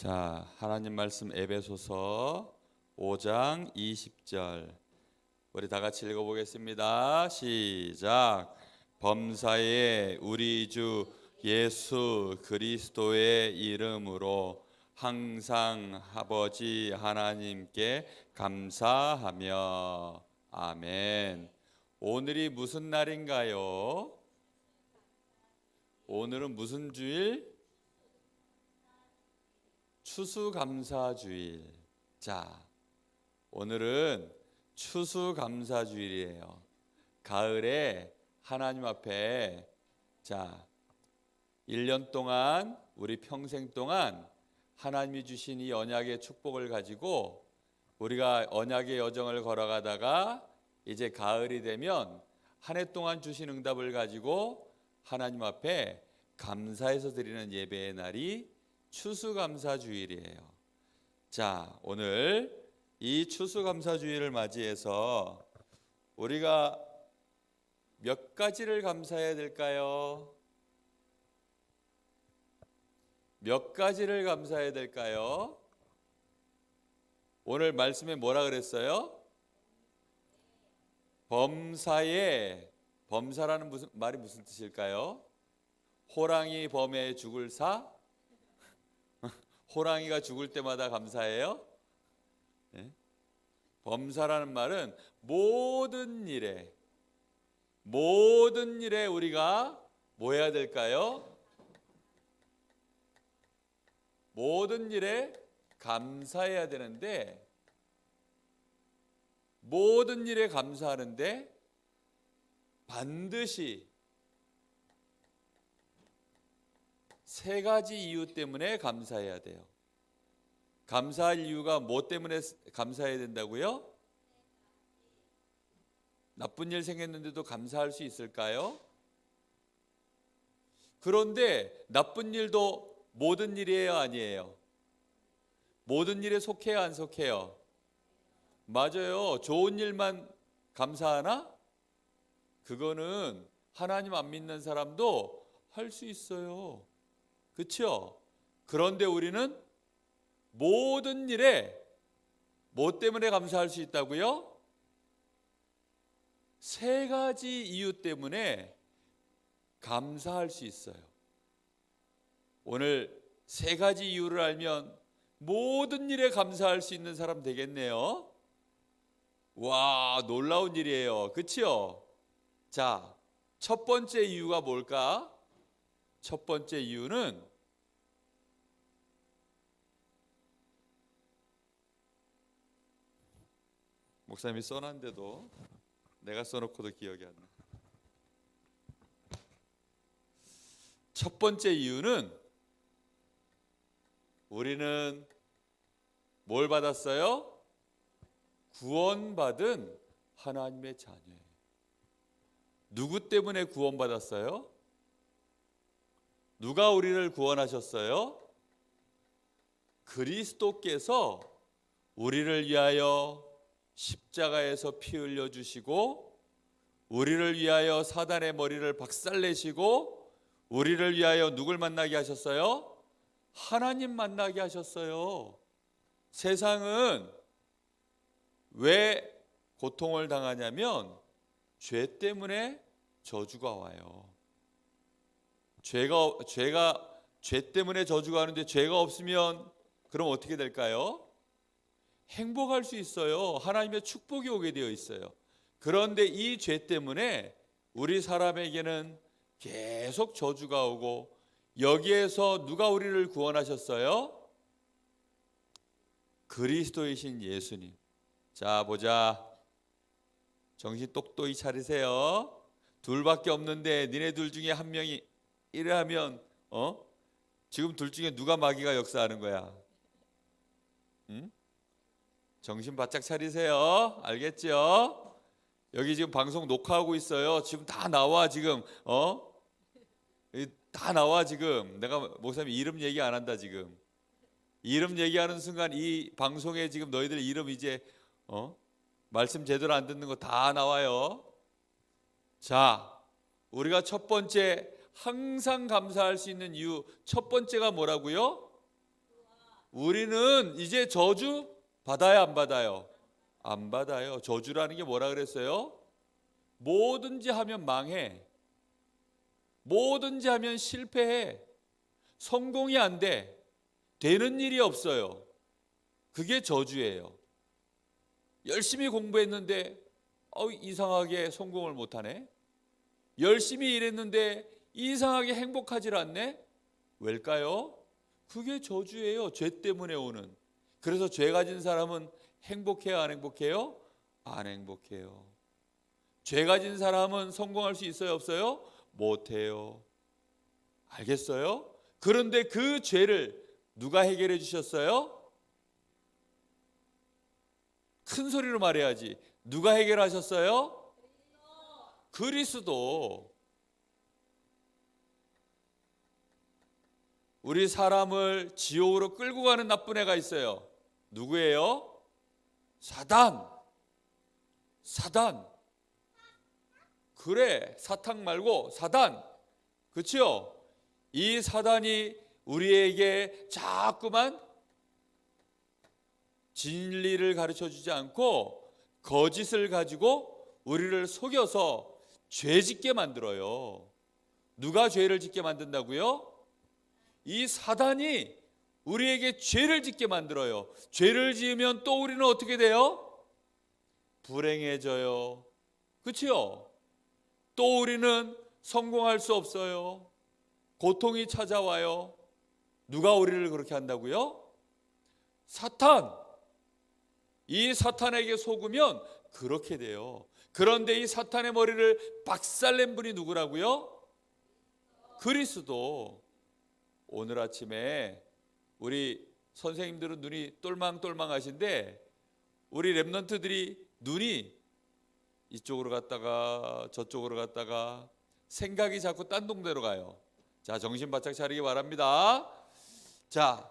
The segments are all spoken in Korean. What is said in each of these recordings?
자, 하나님 말씀 에베소서 5장 20절. 우리 다 같이 읽어 보겠습니다. 시작. 범사에 우리 주 예수 그리스도의 이름으로 항상 아버지 하나님께 감사하며 아멘. 오늘이 무슨 날인가요? 오늘은 무슨 주일? 추수감사주일. 자, 오늘은 추수감사주일이에요. 가을에 하나님 앞에 자, 1년 동안 우리 평생 동안 하나님이 주신 이 언약의 축복을 가지고 우리가 언약의 여정을 걸어가다가 이제 가을이 되면 한 해 동안 주신 응답을 가지고 하나님 앞에 감사해서 드리는 예배의 날이 추수감사 주일이에요. 자, 오늘 이 추수감사 주일을 맞이해서 우리가 몇 가지를 감사해야 될까요? 몇 가지를 감사해야 될까요? 오늘 말씀에 뭐라 그랬어요? 범사에 범사라는 무슨 말이 무슨 뜻일까요? 호랑이 범에 죽을 사? 호랑이가 죽을 때마다 감사해요? 예? 범사라는 말은 모든 일에 모든 일에 우리가 뭐 해야 될까요? 모든 일에 감사해야 되는데 모든 일에 감사하는데 반드시 세 가지 이유 때문에 감사해야 돼요. 감사할 이유가 뭐 때문에 감사해야 된다고요? 나쁜 일 생겼는데도 감사할 수 있을까요? 그런데 나쁜 일도 모든 일이에요, 아니에요? 모든 일에 속해요, 안 속해요? 맞아요. 좋은 일만 감사하나? 그거는 하나님 안 믿는 사람도 할 수 있어요. 그렇죠? 그런데 우리는 모든 일에 뭐 때문에 감사할 수 있다고요? 세 가지 이유 때문에 감사할 수 있어요. 오늘 세 가지 이유를 알면 모든 일에 감사할 수 있는 사람 되겠네요. 와, 놀라운 일이에요. 그치요? 자, 첫 번째 이유가 뭘까? 첫 번째 이유는 목사님이 써놨는데도 내가 써놓고도 기억이 안 나. 첫 번째 이유는 우리는 뭘 받았어요? 구원받은 하나님의 자녀예요. 누구 때문에 구원받았어요? 누가 우리를 구원하셨어요? 그리스도께서 우리를 위하여 십자가에서 피 흘려 주시고 우리를 위하여 사단의 머리를 박살내시고 우리를 위하여 누굴 만나게 하셨어요? 하나님 만나게 하셨어요. 세상은 왜 고통을 당하냐면 죄 때문에 저주가 와요. 죄가 죄가 죄 때문에 저주가 하는데 죄가 없으면 그럼 어떻게 될까요? 행복할 수 있어요. 하나님의 축복이 오게 되어 있어요. 그런데 이 죄 때문에 우리 사람에게는 계속 저주가 오고 여기에서 누가 우리를 구원하셨어요? 그리스도이신 예수님. 자, 보자. 정신 똑똑히 차리세요. 둘밖에 없는데 니네 둘 중에 한 명이 이래 하면 어? 지금 둘 중에 누가 마귀가 역사하는 거야? 응? 정신 바짝 차리세요. 알겠죠? 여기 지금 방송 녹화하고 있어요. 지금 다 나와 지금 어? 다 나와 지금. 내가 목사님 이름 얘기 안 한다 지금. 이름 얘기하는 순간 이 방송에 지금 너희들 이름 이제 어? 말씀 제대로 안 듣는 거 다 나와요. 자, 우리가 첫 번째 항상 감사할 수 있는 이유 첫 번째가 뭐라고요? 우리는 이제 저주 받아야 안 받아요? 안 받아요. 저주라는 게 뭐라 그랬어요? 뭐든지 하면 망해. 뭐든지 하면 실패해. 성공이 안 돼. 되는 일이 없어요. 그게 저주예요. 열심히 공부했는데 어, 이상하게 성공을 못하네. 열심히 일했는데 이상하게 행복하질 않네. 왜일까요? 그게 저주예요. 죄 때문에 오는. 그래서 죄 가진 사람은 행복해요, 안 행복해요? 안 행복해요. 죄 가진 사람은 성공할 수 있어요, 없어요? 못 해요. 알겠어요? 그런데 그 죄를 누가 해결해 주셨어요? 큰 소리로 말해야지. 누가 해결하셨어요? 그리스도. 우리 사람을 지옥으로 끌고 가는 나쁜 애가 있어요. 누구예요? 사단. 사단. 그래, 사탕 말고 사단. 그렇죠? 이 사단이 우리에게 자꾸만 진리를 가르쳐 주지 않고 거짓을 가지고 우리를 속여서 죄 짓게 만들어요. 누가 죄를 짓게 만든다고요? 이 사단이 우리에게 죄를 짓게 만들어요. 죄를 지으면 또 우리는 어떻게 돼요? 불행해져요. 그렇죠? 또 우리는 성공할 수 없어요. 고통이 찾아와요. 누가 우리를 그렇게 한다고요? 사탄. 이 사탄에게 속으면 그렇게 돼요. 그런데 이 사탄의 머리를 박살낸 분이 누구라고요? 그리스도. 오늘 아침에 우리 선생님들은 눈이 똘망똘망하신데 우리 랩런트들이 눈이 이쪽으로 갔다가 저쪽으로 갔다가 생각이 자꾸 딴 동네로 가요. 자, 정신 바짝 차리기 바랍니다. 자,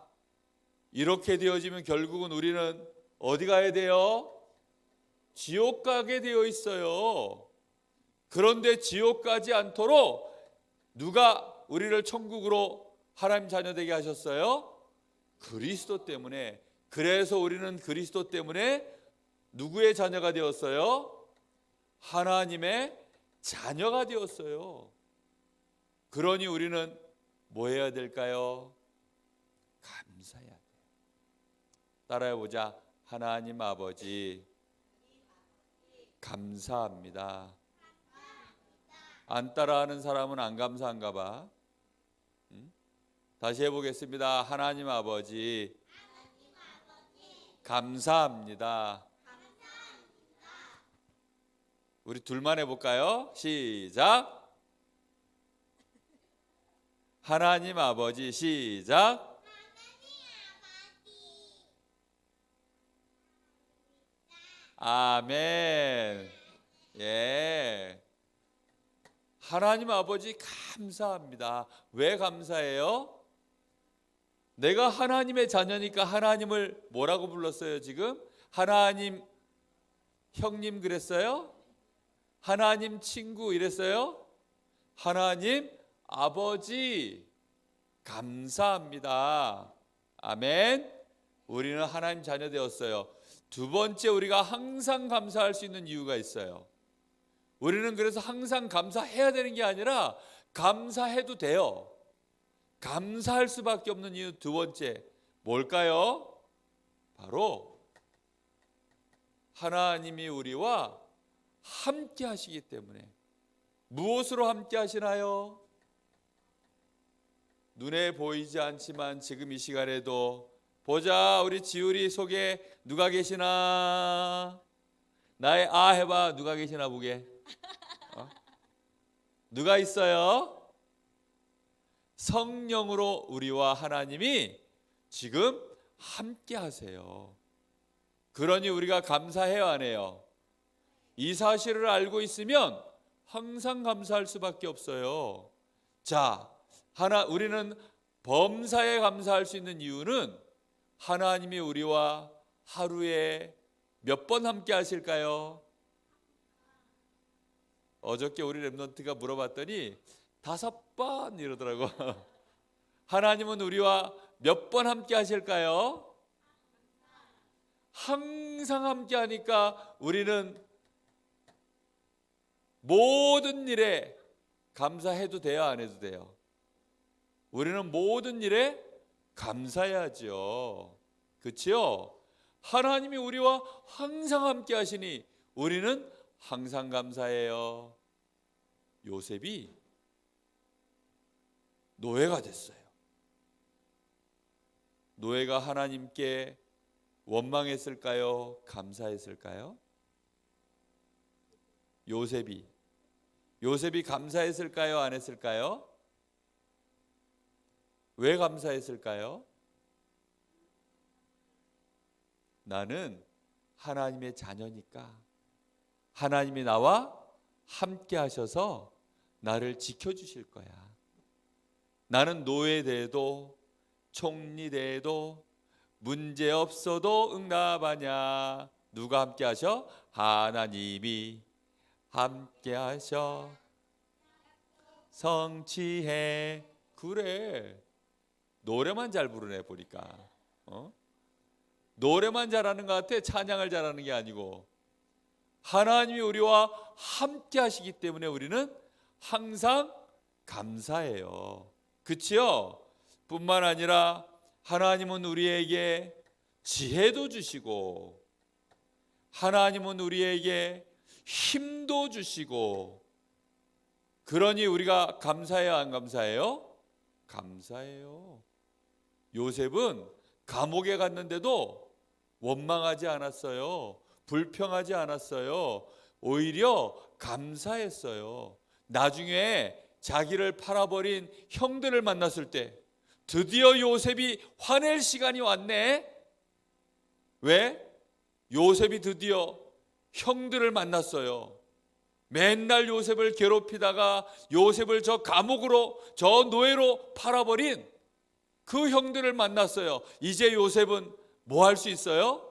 이렇게 되어지면 결국은 우리는 어디 가야 돼요? 지옥 가게 되어 있어요. 그런데 지옥 가지 않도록 누가 우리를 천국으로 하나님 자녀 되게 하셨어요? 그리스도 때문에. 그래서 우리는 그리스도 때문에 누구의 자녀가 되었어요? 하나님의 자녀가 되었어요. 그러니 우리는 뭐 해야 될까요? 감사해야 돼요. 따라해 보자. 하나님 아버지 감사합니다. 안 따라하는 사람은 안 감사한가 봐. 응? 다시 해보겠습니다. 하나님 아버지 감사합니다. 우리 둘만 해볼까요? 시작. 하나님 아버지 시작. 아멘. 예. 하나님 아버지 감사합니다. 왜 감사해요? 내가 하나님의 자녀니까 하나님을 뭐라고 불렀어요, 지금? 하나님 형님 그랬어요? 하나님 친구 이랬어요? 하나님 아버지 감사합니다. 아멘. 우리는 하나님 자녀 되었어요. 두 번째 우리가 항상 감사할 수 있는 이유가 있어요. 우리는 그래서 항상 감사해야 되는 게 아니라 감사해도 돼요. 감사할 수밖에 없는 이유 두 번째 뭘까요? 바로 하나님이 우리와 함께 하시기 때문에 무엇으로 함께 하시나요? 눈에 보이지 않지만 지금 이 시간에도 보자 우리 지우리 속에 누가 계시나 나의 아 해봐 누가 계시나 보게 어? 누가 있어요? 성령으로 우리와 하나님이 지금 함께 하세요. 그러니 우리가 감사해요 안 해요? 이 사실을 알고 있으면 항상 감사할 수밖에 없어요. 자, 하나 우리는 범사에 감사할 수 있는 이유는 하나님이 우리와 하루에 몇 번 함께 하실까요? 어저께 우리 랩런트가 물어봤더니 다섯 번 이러더라고. 하나님은 우리와 몇 번 함께 하실까요? 항상 함께 하니까 우리는 모든 일에 감사해도 돼요, 안 해도 돼요? 우리는 모든 일에 감사해야죠. 그렇지요? 하나님이 우리와 항상 함께 하시니 우리는 항상 감사해요. 요셉이 노예가 됐어요. 노예가 하나님께 원망했을까요? 감사했을까요? 요셉이 요셉이 감사했을까요? 안 했을까요? 왜 감사했을까요? 나는 하나님의 자녀니까 하나님이 나와 함께 하셔서 나를 지켜 주실 거야. 나는 노예돼도 총리돼도 문제 없어도 응답하냐. 누가 함께 하셔? 하나님이 함께 하셔. 성취해. 그래. 노래만 잘 부르네 보니까. 어? 노래만 잘하는 것 같아. 찬양을 잘하는 게 아니고. 하나님이 우리와 함께 하시기 때문에 우리는 항상 감사해요. 그치요? 뿐만 아니라 하나님은 우리에게 지혜도 주시고 하나님은 우리에게 힘도 주시고 그러니 우리가 감사해요 안 감사해요? 감사해요. 요셉은 감옥에 갔는데도 원망하지 않았어요. 불평하지 않았어요. 오히려 감사했어요. 나중에 자기를 팔아버린 형들을 만났을 때 드디어 요셉이 화낼 시간이 왔네. 왜? 요셉이 드디어 형들을 만났어요. 맨날 요셉을 괴롭히다가 요셉을 저 감옥으로 저 노예로 팔아버린 그 형들을 만났어요. 이제 요셉은 뭐 할 수 있어요?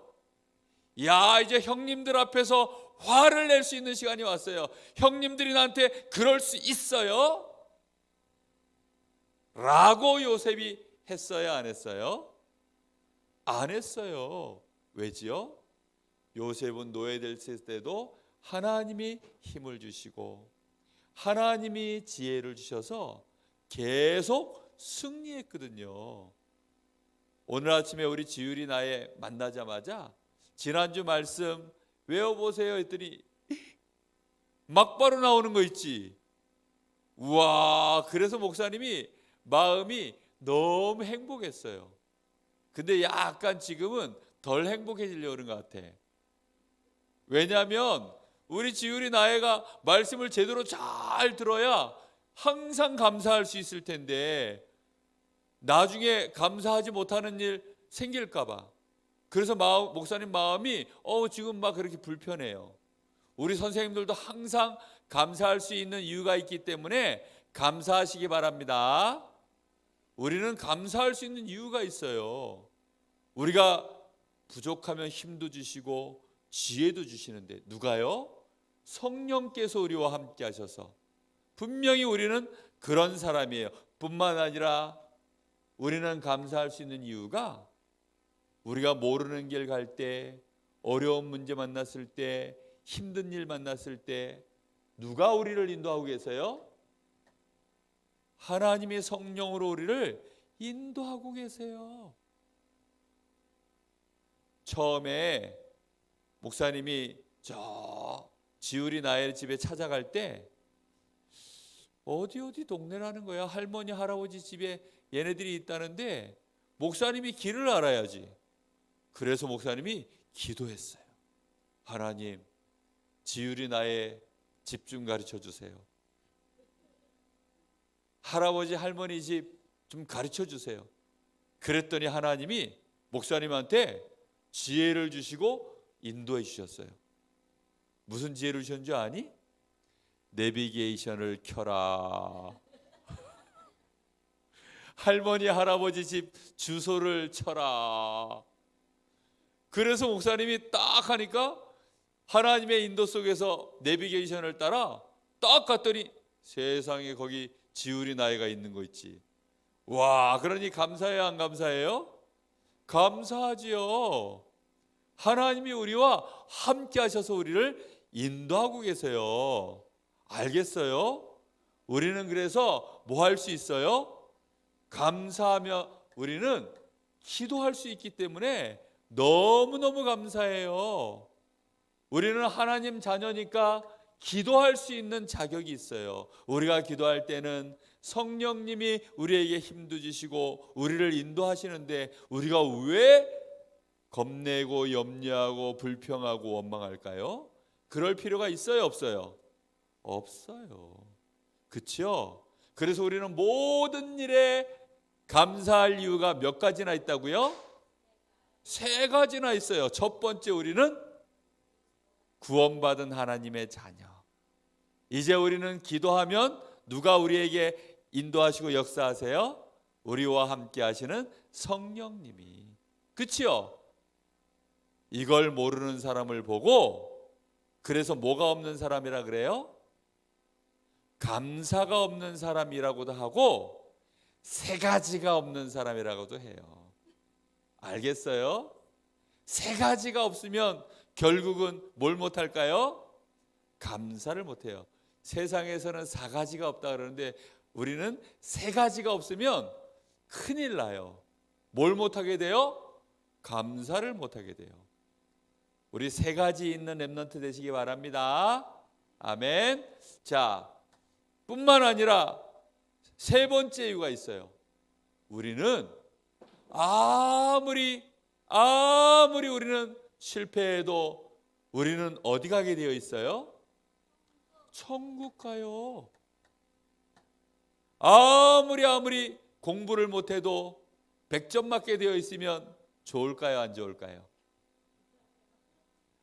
야, 이제 형님들 앞에서 화를 낼 수 있는 시간이 왔어요. 형님들이 나한테 그럴 수 있어요? 라고 요셉이 했어요, 안 했어요? 안 했어요. 왜지요? 요셉은 노예될 때도 하나님이 힘을 주시고 하나님이 지혜를 주셔서 계속 승리했거든요. 오늘 아침에 우리 지율이 나에 만나자마자 지난주 말씀 외워보세요 했더니 막바로 나오는 거 있지. 우와, 그래서 목사님이 마음이 너무 행복했어요. 근데 약간 지금은 덜 행복해지려고 그런 것 같아. 왜냐하면 우리 지율이 나애가 말씀을 제대로 잘 들어야 항상 감사할 수 있을 텐데 나중에 감사하지 못하는 일 생길까봐. 그래서 마음, 목사님 마음이 어 지금 막 그렇게 불편해요. 우리 선생님들도 항상 감사할 수 있는 이유가 있기 때문에 감사하시기 바랍니다. 우리는 감사할 수 있는 이유가 있어요. 우리가 부족하면 힘도 주시고 지혜도 주시는데 누가요? 성령께서 우리와 함께 하셔서 분명히 우리는 그런 사람이에요. 뿐만 아니라 우리는 감사할 수 있는 이유가 우리가 모르는 길 갈 때, 어려운 문제 만났을 때, 힘든 일 만났을 때 누가 우리를 인도하고 계세요? 하나님의 성령으로 우리를 인도하고 계세요. 처음에 목사님이 저 지울이 나의 집에 찾아갈 때 어디 어디 동네라는 거야 할머니 할아버지 집에 얘네들이 있다는데 목사님이 길을 알아야지 그래서 목사님이 기도했어요 하나님 지울이 나의 집좀 가르쳐 주세요 할아버지 할머니 집 좀 가르쳐 주세요 그랬더니 하나님이 목사님한테 지혜를 주시고 인도해 주셨어요 무슨 지혜를 주셨는지 아니? 내비게이션을 켜라. 할머니 할아버지 집 주소를 쳐라. 그래서 목사님이 딱 하니까 하나님의 인도 속에서 내비게이션을 따라 딱 갔더니 세상에 거기 지울이 나이가 있는 거 있지. 와, 그러니 감사해요, 안 감사해요? 감사하지요. 하나님이 우리와 함께 하셔서 우리를 인도하고 계세요. 알겠어요? 우리는 그래서 뭐 할 수 있어요? 감사하며 우리는 기도할 수 있기 때문에 너무너무 감사해요. 우리는 하나님 자녀니까 기도할 수 있는 자격이 있어요. 우리가 기도할 때는 성령님이 우리에게 힘도 주시고 우리를 인도하시는데 우리가 왜 겁내고 염려하고 불평하고 원망할까요? 그럴 필요가 있어요, 없어요? 없어요. 그렇죠? 그래서 우리는 모든 일에 감사할 이유가 몇 가지나 있다고요? 세 가지나 있어요. 첫 번째 우리는 구원받은 하나님의 자녀. 이제 우리는 기도하면 누가 우리에게 인도하시고 역사하세요? 우리와 함께 하시는 성령님이. 그치요? 이걸 모르는 사람을 보고 그래서 뭐가 없는 사람이라 그래요? 감사가 없는 사람이라고도 하고 세 가지가 없는 사람이라고도 해요. 알겠어요? 세 가지가 없으면 결국은 뭘 못할까요? 감사를 못해요. 세상에서는 사 가지가 없다 그러는데 우리는 세 가지가 없으면 큰일 나요. 뭘 못하게 돼요? 감사를 못하게 돼요. 우리 세 가지 있는 랩런트 되시기 바랍니다. 아멘. 자, 뿐만 아니라 세 번째 이유가 있어요. 우리는 아무리 아무리 우리는 실패해도 우리는 어디 가게 되어 있어요? 천국 가요. 아무리 아무리 공부를 못해도 100점 맞게 되어 있으면 좋을까요? 안 좋을까요?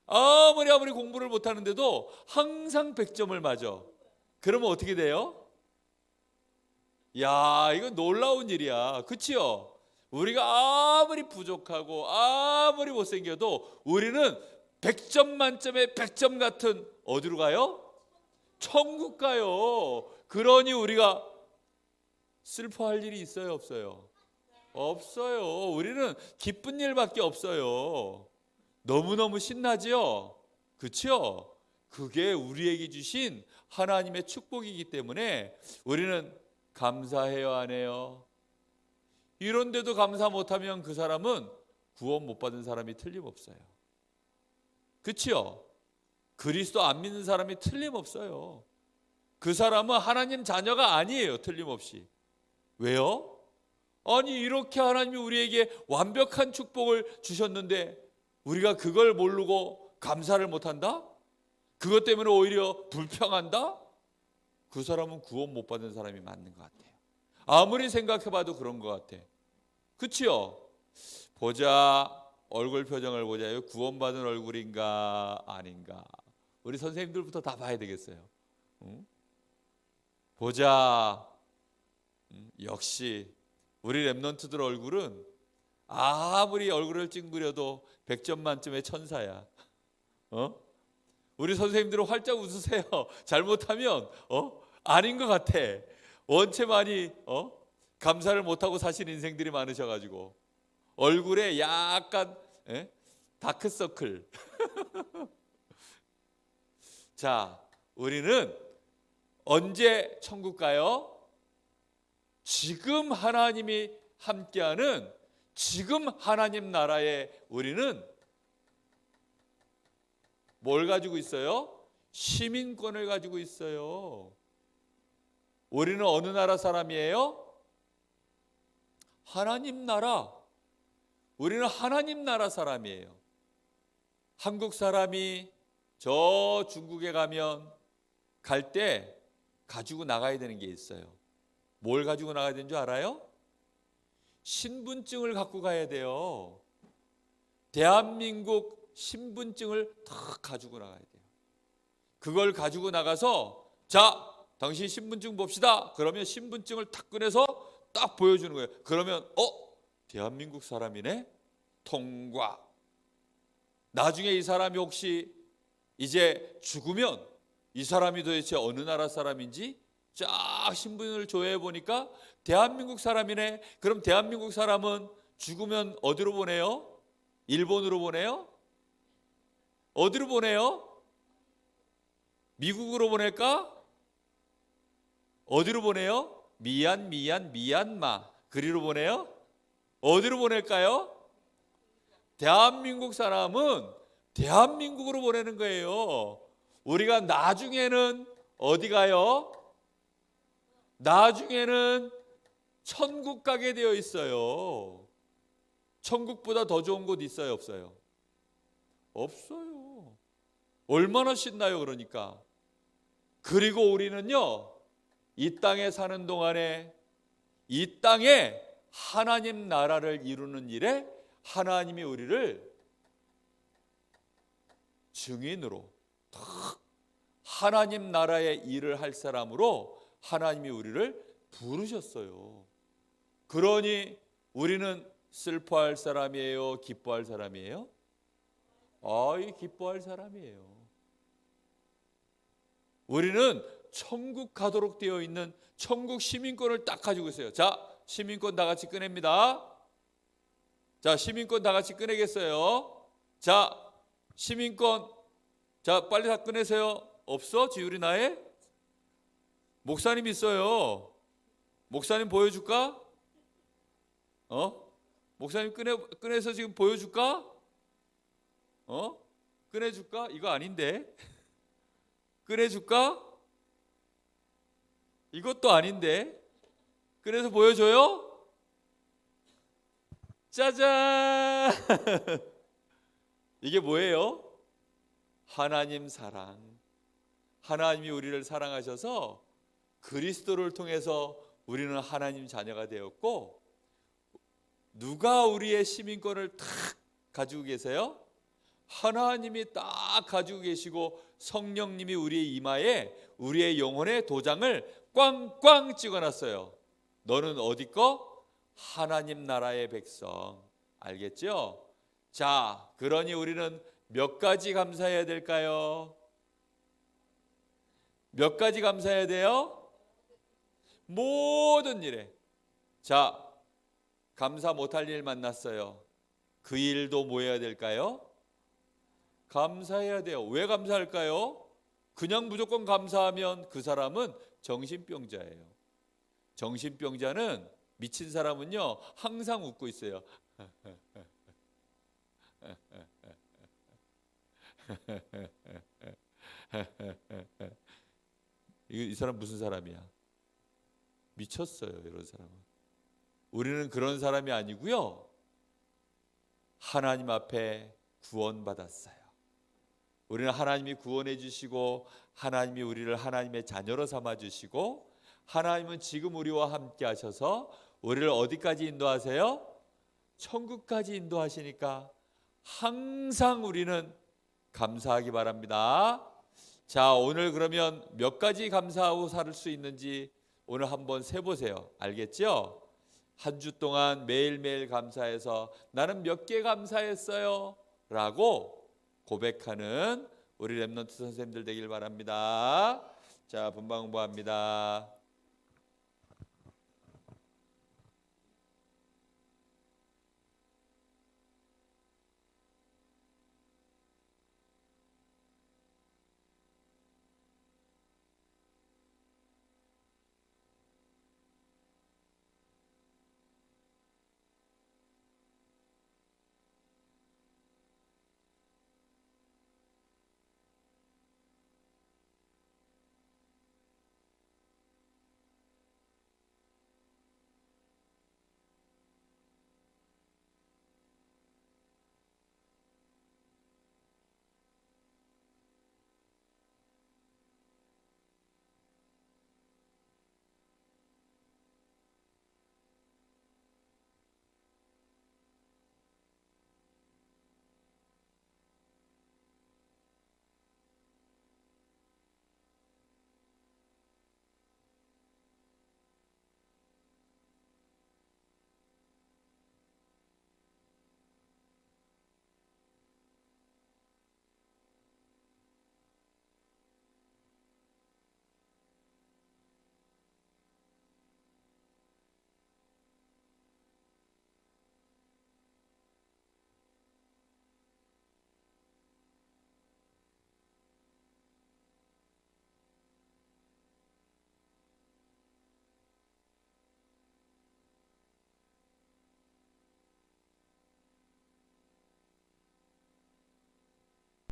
아무리 아무리 공부를 못하는데도 항상 100점을 맞아. 그러면 어떻게 돼요? 야, 이거 놀라운 일이야. 그치요? 우리가 아무리 부족하고 아무리 못생겨도 우리는 100점 만점에 100점 같은 어디로 가요? 천국 가요. 그러니 우리가 슬퍼할 일이 있어요, 없어요? 없어요. 우리는 기쁜 일밖에 없어요. 너무너무 신나지요? 그치요? 그게 우리에게 주신 하나님의 축복이기 때문에 우리는 감사해요, 안 해요? 이런데도 감사 못하면 그 사람은 구원 못 받은 사람이 틀림없어요. 그치요? 그리스도 안 믿는 사람이 틀림없어요. 그 사람은 하나님 자녀가 아니에요, 틀림없이. 왜요? 아니, 이렇게 하나님이 우리에게 완벽한 축복을 주셨는데 우리가 그걸 모르고 감사를 못한다? 그것 때문에 오히려 불평한다? 그 사람은 구원 못 받은 사람이 맞는 것 같아요. 아무리 생각해봐도 그런 것 같아. 그치요? 보자 얼굴 표정을 보자. 구원받은 얼굴인가 아닌가. 우리 선생님들부터 다 봐야 되겠어요. 응? 보자. 응? 역시 우리 랩런트들 얼굴은 아무리 얼굴을 찡그려도 100점 만점의 천사야. 어? 우리 선생님들은 활짝 웃으세요. 잘못하면 어? 아닌 것 같아. 원체 많이 어? 감사를 못하고 사신 인생들이 많으셔가지고 얼굴에 약간 에? 다크서클. 자, 우리는 언제 천국 가요? 지금 하나님이 함께하는 지금 하나님 나라에 우리는 뭘 가지고 있어요? 시민권을 가지고 있어요. 우리는 어느 나라 사람이에요? 하나님 나라. 우리는 하나님 나라 사람이에요. 한국 사람이 저 중국에 가면 갈 때 가지고 나가야 되는 게 있어요. 뭘 가지고 나가야 되는 줄 알아요? 신분증을 갖고 가야 돼요. 대한민국 신분증을 다 가지고 나가야 돼요. 그걸 가지고 나가서 자, 당신 신분증 봅시다. 그러면 신분증을 탁 꺼내서 딱 보여주는 거예요. 그러면 어? 대한민국 사람이네? 통과. 나중에 이 사람이 혹시 이제 죽으면 이 사람이 도대체 어느 나라 사람인지 쫙 신분을 조회해 보니까 대한민국 사람이네. 그럼 대한민국 사람은 죽으면 어디로 보내요? 일본으로 보내요? 어디로 보내요? 미국으로 보낼까? 어디로 보내요? 미얀, 미얀, 미얀마. 그리로 보내요? 어디로 보낼까요? 대한민국 사람은 대한민국으로 보내는 거예요. 우리가 나중에는 어디 가요? 나중에는 천국 가게 되어 있어요. 천국보다 더 좋은 곳 있어요, 없어요? 없어요. 얼마나 신나요, 그러니까. 그리고 우리는요, 이 땅에 사는 동안에 이 땅에 하나님 나라를 이루는 일에 하나님이 우리를 증인으로 탁 하나님 나라의 일을 할 사람으로 하나님이 우리를 부르셨어요. 그러니 우리는 슬퍼할 사람이에요, 기뻐할 사람이에요? 아이 기뻐할 사람이에요. 우리는 천국 가도록 되어 있는 천국 시민권을 딱 가지고 있어요. 자, 시민권 다 같이 꺼냅니다. 자, 시민권 다 같이 꺼내겠어요. 자, 시민권. 자, 빨리 다 꺼내세요. 없어? 지율이 나의? 목사님 있어요. 목사님 보여줄까? 어? 목사님 꺼내, 꺼내서 지금 보여줄까? 어? 꺼내줄까? 이거 아닌데. 꺼내줄까? 이것도 아닌데. 그래서 보여줘요? 짜잔! 이게 뭐예요? 하나님 사랑. 하나님이 우리를 사랑하셔서 그리스도를 통해서 우리는 하나님 자녀가 되었고 누가 우리의 시민권을 탁 가지고 계세요? 하나님이 딱 가지고 계시고 성령님이 우리의 이마에 우리의 영혼의 도장을 꽝꽝 찍어놨어요. 너는 어디 거? 하나님 나라의 백성. 알겠죠? 자, 그러니 우리는 몇 가지 감사해야 될까요? 몇 가지 감사해야 돼요? 모든 일에. 자, 감사 못할 일 만났어요. 그 일도 뭐 해야 될까요? 감사해야 돼요. 왜 감사할까요? 그냥 무조건 감사하면 그 사람은 정신병자예요. 정신병자는 미친 사람은요 항상 웃고 있어요. 이, 이 사람 무슨 사람이야? 미쳤어요, 이런 사람은. 우리는 그런 사람이 아니고요. 하나님 앞에 구원받았어요. 우리는 하나님이 구원해 주시고 하나님이 우리를 하나님의 자녀로 삼아 주시고 하나님은 지금 우리와 함께 하셔서 우리를 어디까지 인도하세요? 천국까지 인도하시니까 항상 우리는 감사하기 바랍니다. 자, 오늘 그러면 몇 가지 감사하고 살 수 있는지 오늘 한번 세 보세요. 알겠죠? 한 주 동안 매일매일 감사해서 나는 몇 개 감사했어요. 라고 고백하는 우리 랩런트 선생님들 되길 바랍니다. 자, 분방 공부합니다.